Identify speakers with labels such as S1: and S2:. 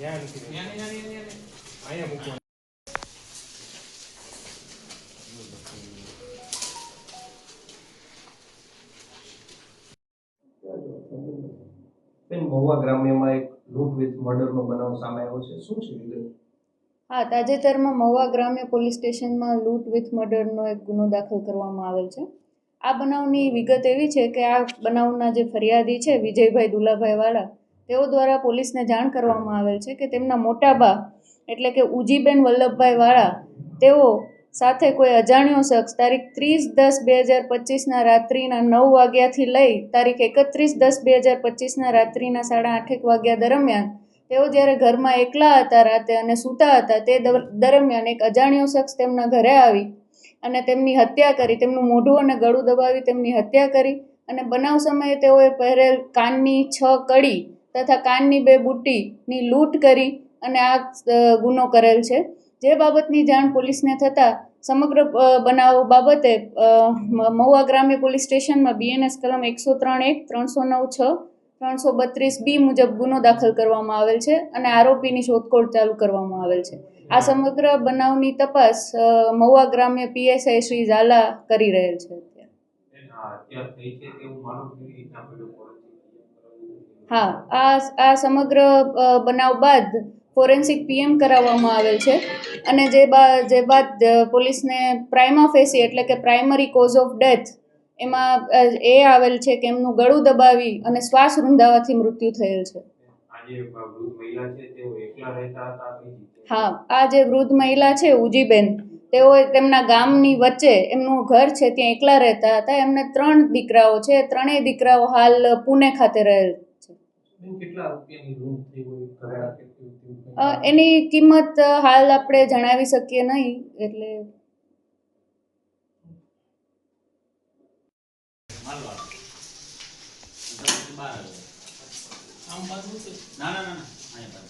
S1: ત્યાં નથી અહીંયા મૂકવાનું.
S2: બેન મહુવા ગ્રામ્યમાં એક લૂંટ વિથ મર્ડરનો બનાવ સામે આવ્યો છે. શું છે વિગત?
S3: હા તાજેતરમાં મહુવા ગ્રામ્ય પોલીસ સ્ટેશનમાં લૂંટ વિથ મર્ડરનો એક ગુનો દાખલ કરવામાં આવેલ છે. આ બનાવની વિગત એવી છે કે આ બનાવના જે ફરિયાદી છે વિજયભાઈ દુલાભાઈ વાળા તેઓ દ્વારા પોલીસને જાણ કરવામાં આવેલ છે કે તેમના મોટા બા, એટલે કે ઉજીબેન વલ્લભભાઈ વાળા, તેઓ સાથે કોઈ અજાણ્યો શખ્સ તારીખ ત્રીસ દસ બે હજાર પચીસના રાત્રિના નવ વાગ્યાથી લઈ તારીખ એકત્રીસ દસ બે હજાર પચીસના રાત્રિના સાડા આઠેક વાગ્યા દરમિયાન તેઓ જ્યારે ઘરમાં એકલા હતા રાતે અને સૂતા હતા તે દરમિયાન એક અજાણ્યો શખ્સ તેમના ઘરે આવી અને તેમની હત્યા કરી, તેમનું મોઢું અને ગળું દબાવી તેમની હત્યા કરી અને બનાવ સમયે તેઓએ પહેરેલ કાનની છ કડી તથા કાનની બે બુટ્ટીની લૂંટ કરી અને આ ગુનો કરેલ છે. જે બાબતની જાણ પોલીસને થતાં સમગ્ર બનાવ બાબતે મહુવા ગ્રામ્ય પોલીસ સ્ટેશનમાં બીએનએસ કલમ એકસો ત્રણ એક, ત્રણસો નવ છ, ત્રણસો બત્રીસ બી મુજબ ગુનો દાખલ કરવામાં આવેલ છે અને આરોપીની શોધખોળ ચાલુ કરવામાં આવેલ છે. આ સમગ્ર બનાવની તપાસ મહુવા ગ્રામ્ય પીએસઆઈ શ્રી ઝાલા કરી રહેલ છે હા આ આ સમગ્ર બનાવ બાદ ફોરેન્સિક પીએમ કરાવવામાં આવેલ છે અને જે બા જે બાદ પોલીસને પ્રાઇમા ફેસી એટલે કે પ્રાઇમરી કોઝ ઓફ ડેથ એમાં એ આવેલ છે કે એમનું ગળું દબાવી અને શ્વાસ રૂંધાવાથી મૃત્યુ થયેલ છે? હા આ જે વૃદ્ધ મહિલા છે ઉજીબેન તેઓ તેમના ગામની વચ્ચે એમનું ઘર છે ત્યાં એકલા રહેતા હતા. એમને ત્રણ દીકરાઓ છે ત્રણેય દીકરાઓ હાલ પુણે ખાતે રહેલ એની કિંમત હાલ આપણે જણાવી શકીએ નહીં એટલે
S4: ના ના અહીંયા